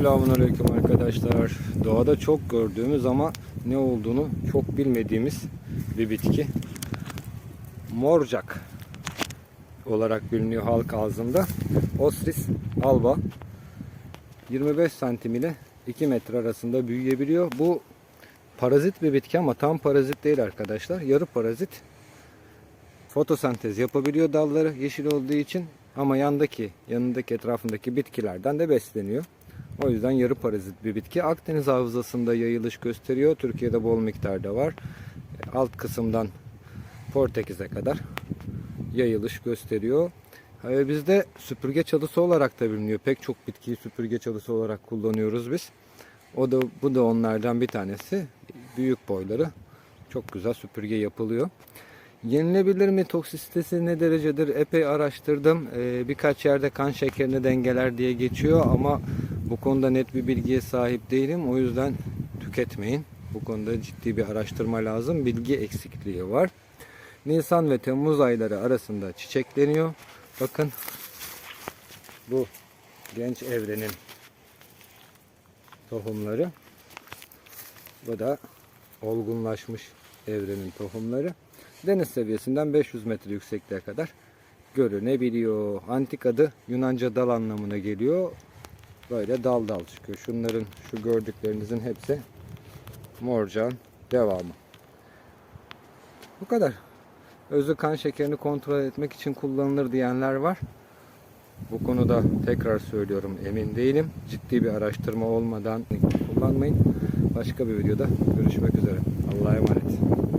Selamünaleyküm arkadaşlar. Doğada çok gördüğümüz ama ne olduğunu çok bilmediğimiz bir bitki. Morcak olarak biliniyor halk ağzında. Ostris alba 25 santim ile 2 metre arasında büyüyebiliyor. Bu parazit bir bitki ama tam parazit değil arkadaşlar. Yarı parazit. Fotosentez yapabiliyor dalları yeşil olduğu için ama yandaki, yanındaki etrafındaki bitkilerden de besleniyor. O yüzden yarı parazit bir bitki. Akdeniz havzasında yayılış gösteriyor. Türkiye'de bol miktarda var. Alt kısımdan Portekiz'e kadar yayılış gösteriyor. Ee, Bizde süpürge çalısı olarak da biliniyor. Pek çok bitkiyi süpürge çalısı olarak kullanıyoruz biz. O da bu da onlardan bir tanesi. Büyük boyları çok güzel süpürge yapılıyor. Yenilebilir mi? Toksisitesi ne derecedir? Epey araştırdım. Ee, birkaç yerde kan şekerini dengeler diye geçiyor ama bu konuda net bir bilgiye sahip değilim. O yüzden tüketmeyin. Bu konuda ciddi bir araştırma lazım. Bilgi eksikliği var. Nisan ve Temmuz ayları arasında çiçekleniyor. Bakın bu genç evrenin tohumları. Bu da olgunlaşmış evrenin tohumları. Deniz seviyesinden 500 metre yüksekliğe kadar görünebiliyor. Antik adı Yunanca dal anlamına geliyor. Böyle dal dal çıkıyor. Şunların şu gördüklerinizin hepsi morcan devamı. Bu kadar. Özü kan şekerini kontrol etmek için kullanılır diyenler var. Bu konuda tekrar söylüyorum emin değilim. Ciddi bir araştırma olmadan kullanmayın. Başka bir videoda görüşmek üzere. Allah'a emanet.